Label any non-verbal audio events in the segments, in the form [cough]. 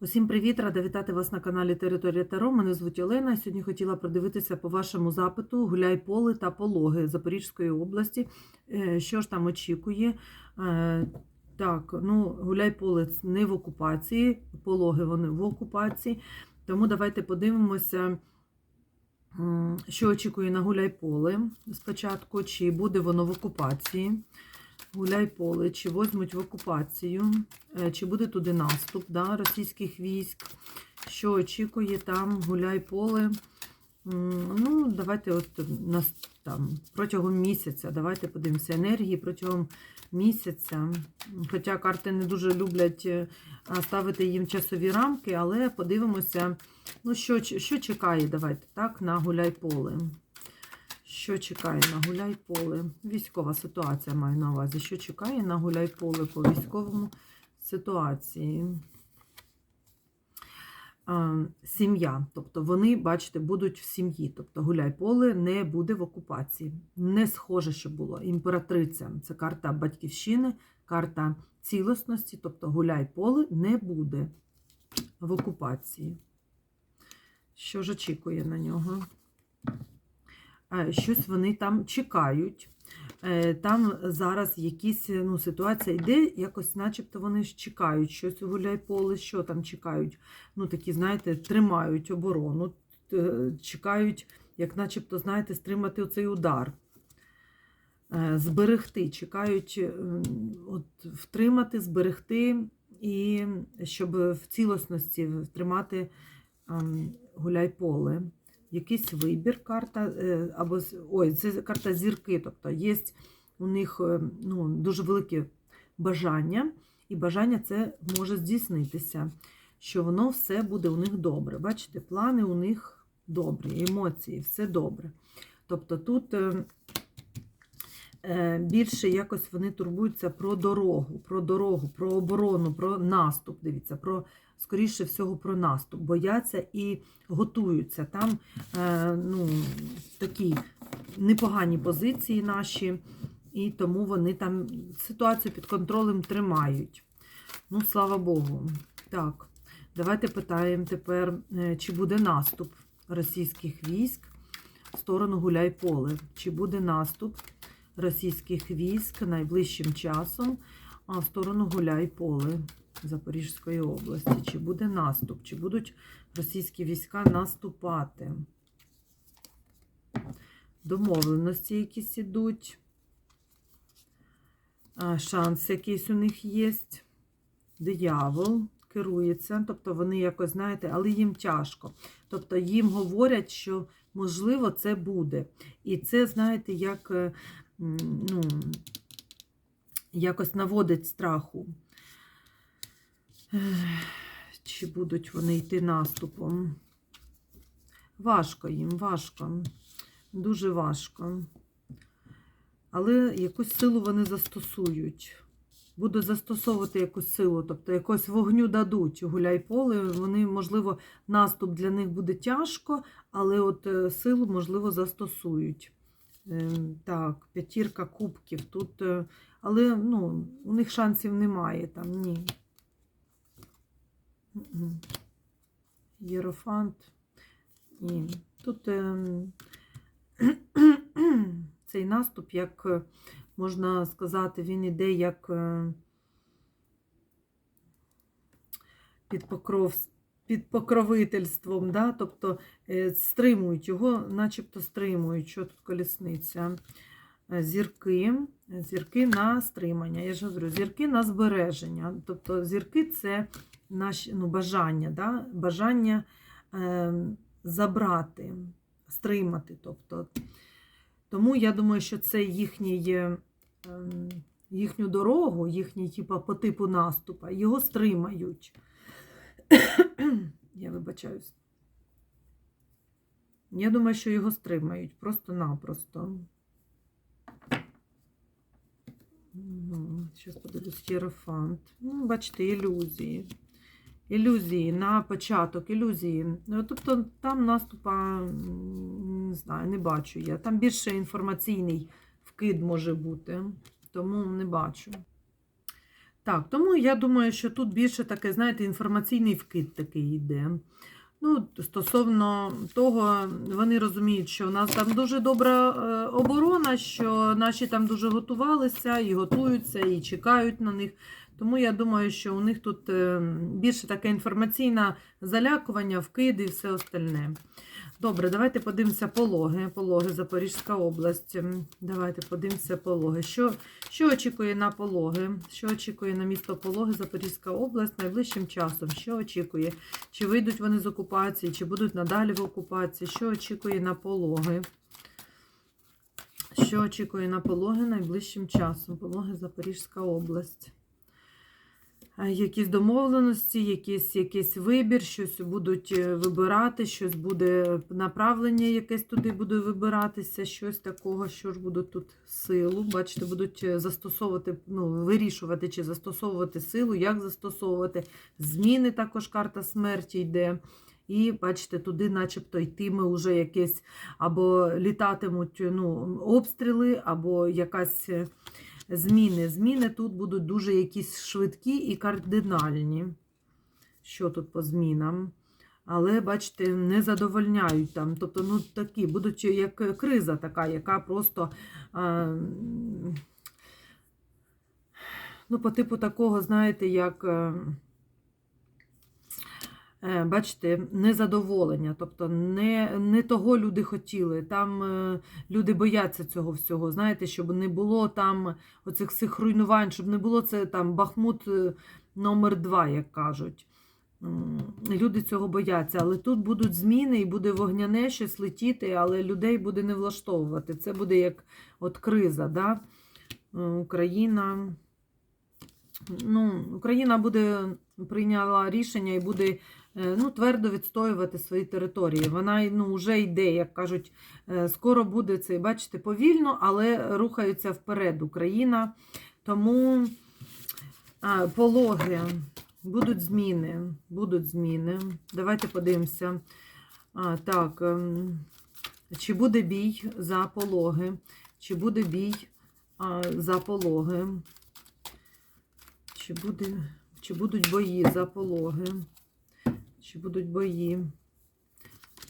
Усім привіт! Рада вітати вас на каналі Територія Таро. Мене звуть Олена. Сьогодні хотіла продивитися по вашому запиту гуляй поле та пологи Запорізької області. Е, Що ж там очікує? Е, Так, ну гуляй поле не в окупації, пологи вони в окупації. Тому давайте подивимося, що очікує на гуляй поле спочатку, чи буде воно в окупації. Гуляй поле, чи возьмуть в окупацію, е, чи буде туди наступ да, російських військ, що очікує там гуляй поле. Ну, давайте от нас там протягом місяця. Давайте подивимося енергії протягом місяця. Хоча карти не дуже люблять е, ставити їм часові рамки, але подивимося, ну, що, що чекає, давайте так, на гуляй поле. Що чекає на гуляй поле? Військова ситуація маю на увазі. Що чекає на гуляй поле по військовому ситуації? Сім'я. Тобто вони, бачите, будуть в сім'ї. Тобто гуляй поле не буде в окупації. Не схоже, що було. Імператриця це карта батьківщини, карта цілісності, тобто гуляй поле не буде в окупації. Що ж очікує на нього? Е, щось вони там чекають. Е, Там зараз якісь ну, ситуація йде, якось начебто вони ж чекають щось у гуляй-поле, що там чекають. Ну, такі, знаєте, тримають оборону, чекають, як начебто, знаєте, стримати оцей удар. Е, Зберегти, чекають е, от, втримати, зберегти, і щоб в цілісності втримати ем, гуляй-поле якийсь вибір карта, е, або ой, це карта зірки. Тобто є у них е, ну, дуже велике бажання, і бажання це може здійснитися, що воно все буде у них добре. Бачите, плани у них добрі, емоції, все добре. Тобто тут е, більше якось вони турбуються про дорогу, про дорогу, про оборону, про наступ. Дивіться, про скоріше всього про наступ. Бояться і готуються. Там е, ну, такі непогані позиції наші, і тому вони там ситуацію під контролем тримають. Ну, слава Богу. Так, давайте питаємо тепер, е, чи буде наступ російських військ в сторону Гуляй-Поле. Чи буде наступ російських військ найближчим часом в сторону Гуляй-Поле Запорізької області? Чи буде наступ? Чи будуть російські війська наступати? Домовленості якісь ідуть. Шанс якийсь у них є. Диявол керується, тобто вони якось, знаєте, але їм тяжко. Тобто їм говорять, що можливо це буде. І це, знаєте, як е, ну, якось наводить страху. Чи будуть вони йти наступом? Важко їм, важко. Дуже важко. Але якусь силу вони застосують. Будуть застосовувати якусь силу, тобто якось вогню дадуть гуляй поле. Вони, можливо, наступ для них буде тяжко, але от е, силу, можливо, застосують. Е, Так, п'ятірка кубків. Тут, е, але ну, у них шансів немає там, ні. Єрофант. Ні. Тут ем, [clears throat] цей наступ, як е, можна сказати, він іде як е, під, покров, під покровительством, да? тобто е, стримують його, начебто стримують. Що тут колісниця? Зірки, зірки на стримання. Я ж говорю, зірки на збереження. Тобто зірки це наші ну, бажання, да? бажання е, забрати, стримати. Тобто. Тому я думаю, що це їхній, е, ем, їхню дорогу, їхній типу, по типу наступу, його стримають. [coughs] Я вибачаюсь. Я думаю, що його стримають просто-напросто. Зараз подивлюсь, єрофант. Ну, бачите, ілюзії. Ілюзії на початок, ілюзії. Ну, Тобто там наступа, не знаю, не бачу я. Там більше інформаційний вкид може бути, тому не бачу. Так, тому я думаю, що тут більше таке, знаєте, інформаційний вкид такий йде. Ну, стосовно того, вони розуміють, що у нас там дуже добра е, оборона, що наші там дуже готувалися і готуються, і чекають на них. Тому я думаю, що у них тут е, більше таке інформаційне залякування, вкид і все остальне. Добре, давайте подивимося пологи. Пологи Запорізька область. Давайте подивимося пологи. Що, що очікує на пологи? Що очікує на місто Пологи Запорізька область найближчим часом? Що очікує? Чи вийдуть вони з окупації, чи будуть надалі в окупації? Що очікує на пологи? Що очікує на пологи найближчим часом? Пологи Запорізька область. Якісь домовленості, якийсь, якийсь вибір, щось будуть е, вибирати, щось буде направлення, якесь туди буде вибиратися, щось такого, що ж будуть тут силу. Бачите, будуть е, застосовувати, ну, вирішувати, чи застосовувати силу, як застосовувати. Зміни також карта смерті йде. І бачите, туди, начебто, йтиме вже якесь або літатимуть ну, обстріли, або якась е, зміни. Зміни тут будуть дуже якісь швидкі і кардинальні. Що тут по змінам? Але, бачите, не задовольняють там. Тобто, ну такі будуть як криза така, яка просто. А, ну, по типу такого, знаєте, як. Е, Бачите, незадоволення, тобто не, не того люди хотіли. Там е, люди бояться цього всього. Знаєте, щоб не було там оцих всіх руйнувань, щоб не було це там Бахмут е, номер 2 як кажуть. Люди цього бояться, але тут будуть зміни і буде вогняне щось летіти, але людей буде не влаштовувати. Це буде як от криза. Да? Україна. Ну, Україна буде прийняла рішення і буде ну, твердо відстоювати свої території. Вона ну, вже йде, як кажуть, е, скоро буде це, бачите, повільно, але рухається вперед Україна. Тому а, пологи, будуть зміни. Будуть зміни. Давайте подивимося. А, так, ем, чи буде бій за пологи? Чи буде бій а, за пологи? Чи, буде, чи будуть бої за пологи? Чи будуть бої?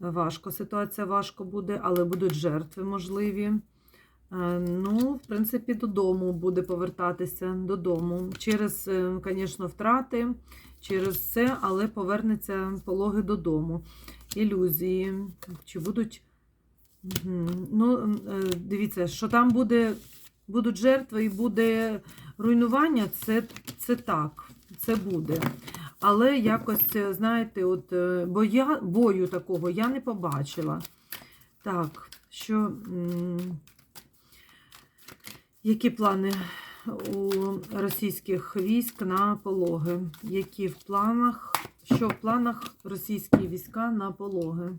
Важко, ситуація важко буде, але будуть жертви можливі. Е, Ну, в принципі, додому буде повертатися додому. Через, звісно, втрати, через це, але повернеться пологи додому. Ілюзії. Чи будуть. Ну, е, дивіться, що там буде, будуть жертви і буде руйнування, це, це так, це буде. Але якось, е, знаєте, от е, боя, бою такого я не побачила. Так, що. Які плани у російських військ на пологи? Які в планах? Що в планах російські війська на пологи?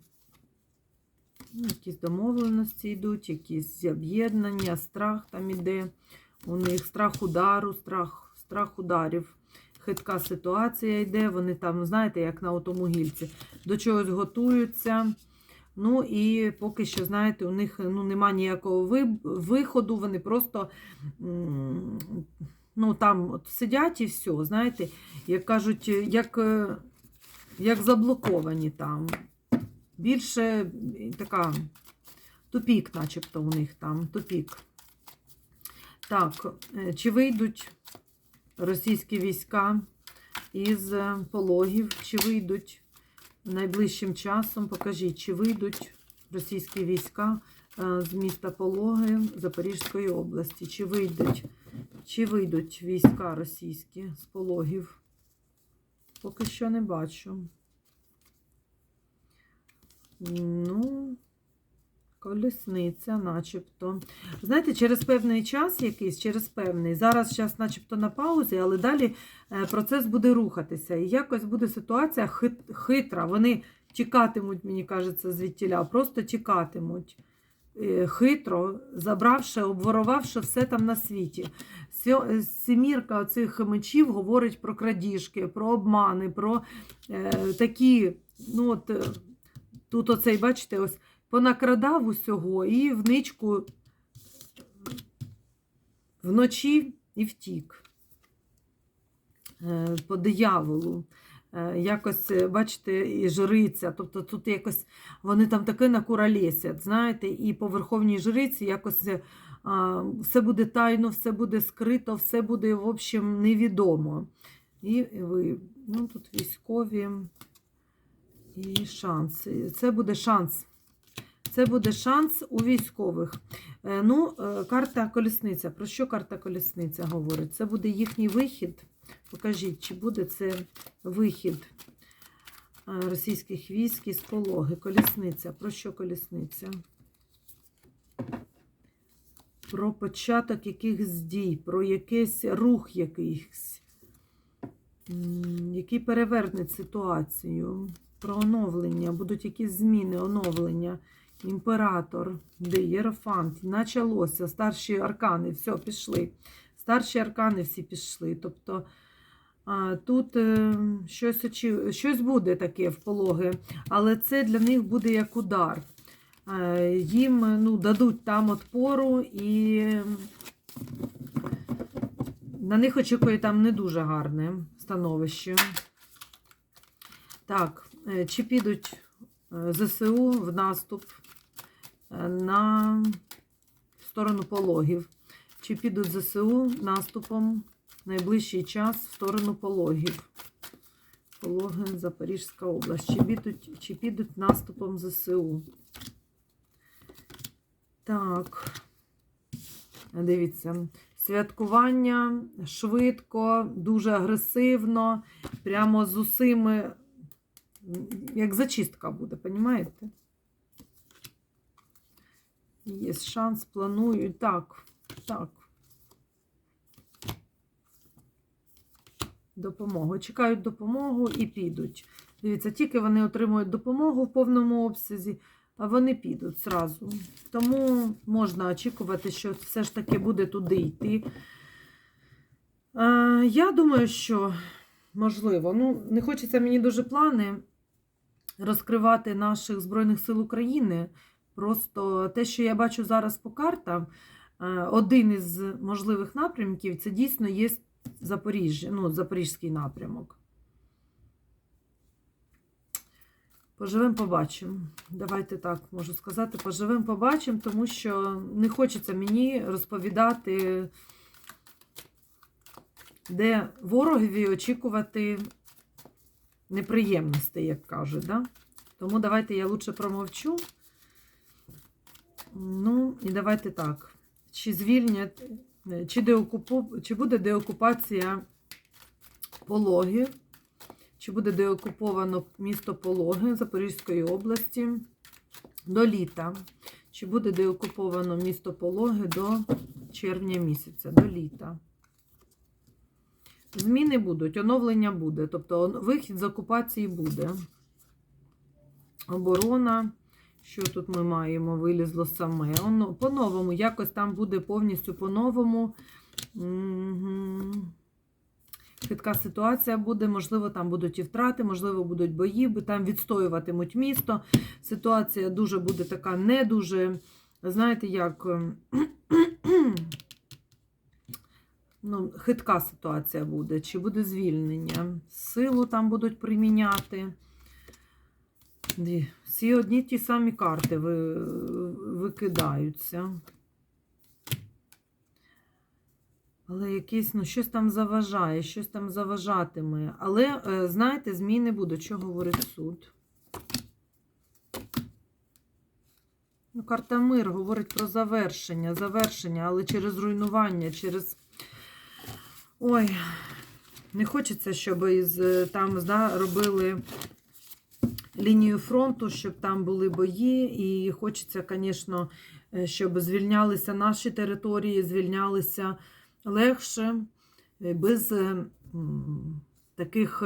Ну, Якісь домовленості йдуть, якісь об'єднання, страх там іде. У них страх удару, страх, страх ударів. Хитка ситуація йде. Вони там, знаєте, як на отому гільці, до чогось готуються. Ну і поки що, знаєте, у них ну, нема ніякого виходу, вони просто ну, там от сидять і все, знаєте, як кажуть, як, як заблоковані там. Більше така тупік, начебто, у них там тупік. Так, е, чи вийдуть російські війська із е, пологів, чи вийдуть найближчим часом, покажіть, чи вийдуть російські війська е, з міста Пологи Запорізької області, чи вийдуть, чи вийдуть війська російські з пологів? Поки що не бачу. Ну, колісниця, начебто. Знаєте, через певний час якийсь, через певний. Зараз час начебто на паузі, але далі е, процес буде рухатися. І якось буде ситуація хит- хитра. Вони тікатимуть, мені кажеться, звідтіля, просто тікатимуть. Е, Хитро, забравши, обворовавши все там на світі. Е, Сімірка цих мечів говорить про крадіжки, про обмани, про е, такі, ну от тут оцей, бачите, ось понакрадав усього і в ничку вночі і втік. е, по дияволу. Е, Якось, е, бачите, і жриця, тобто тут якось вони там таке накуролесять, знаєте, і по верховній жриці якось а, все буде тайно, все буде скрито, все буде, в общем, невідомо. І ви, ну тут військові і шанси. Це буде шанс. Це буде шанс у військових. Е, Ну, е, карта колісниця. Про що карта колісниця говорить? Це буде їхній вихід. Покажіть, чи буде це вихід е, російських військ із пологи. Колісниця. Про що колісниця? Про початок якихось дій, про якийсь рух якийсь, який переверне ситуацію, про оновлення, будуть якісь зміни, оновлення. Імператор, де Єрофант, началося, старші аркани, все, пішли. Старші аркани всі пішли. Тобто тут е, щось, очі... щось буде таке в пологи, але це для них буде як удар. Е, їм ну, дадуть там отпору і на них очікує там не дуже гарне становище. Так, е, чи підуть ЗСУ в наступ на сторону пологів? Чи підуть ЗСУ наступом в найближчий час в сторону пологів? Пологи, Запорізька область. Чи підуть, чи підуть наступом ЗСУ? Так. Дивіться, святкування швидко, дуже агресивно, прямо з усими, як зачистка буде, розумієте? Є шанс, планують. Так, так. Допомогу. Чекають допомогу і підуть. Дивіться, тільки вони отримують допомогу в повному обсязі, а вони підуть зразу. Тому можна очікувати, що все ж таки буде туди йти. Е, Я думаю, що можливо, ну, не хочеться мені дуже плани розкривати наших Збройних сил України. Просто те, що я бачу зараз по картам, е, один із можливих напрямків це дійсно є Запоріжжя, ну, Запорізький напрямок. Поживемо, побачимо. Давайте так можу сказати, поживемо, побачимо, тому що не хочеться мені розповідати, де ворогові очікувати неприємностей, як кажуть. Да? Тому давайте я лучше промовчу. Ну, і давайте так. Чи звільнять, чи, деокупу, чи буде деокупація пологів? Чи буде деокуповано місто Пологи Запорізької області до літа? Чи буде деокуповано місто Пологи до червня місяця, до літа? Зміни будуть, оновлення буде, тобто вихід з окупації буде. Оборона. Що тут ми маємо? Вилізло саме. По-новому, якось там буде повністю по-новому. Хитка ситуація буде, можливо, там будуть і втрати, можливо, будуть бої, бо там відстоюватимуть місто. Ситуація дуже буде така не дуже, знаєте, як [clears throat] ну, хитка ситуація буде, чи буде звільнення. Силу там будуть приміняти. Всі одні ті самі карти викидаються. Але якесь, ну, щось там заважає, щось там заважатиме. Але, знаєте, зміни будуть, що говорить суд. Ну, Карта мир говорить про завершення, завершення, але через руйнування, через. Ой, не хочеться, щоб із там да, робили лінію фронту, щоб там були бої. І хочеться, звісно, щоб звільнялися наші території, звільнялися легше, без таких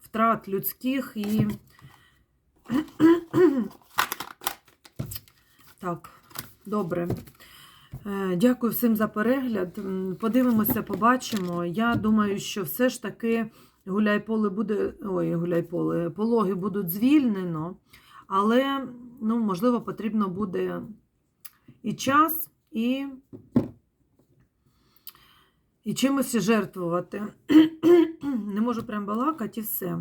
втрат людських і [clears throat] так, добре. Дякую всім за перегляд. Подивимося, побачимо. Я думаю, що все ж таки гуляй-поле буде. Ой, гуляй-поле, пологи будуть звільнено, але, ну, можливо, потрібно буде і час, і І чимось жертвувати. [clears throat] Не можу прям балакати і все.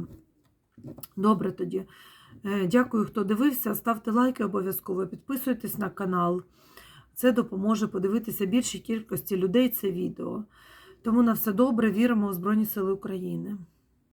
Добре тоді. Е, Дякую, хто дивився. Ставте лайки обов'язково, підписуйтесь на канал. Це допоможе подивитися більшій кількості людей це відео. Тому на все добре, віримо у Збройні Сили України.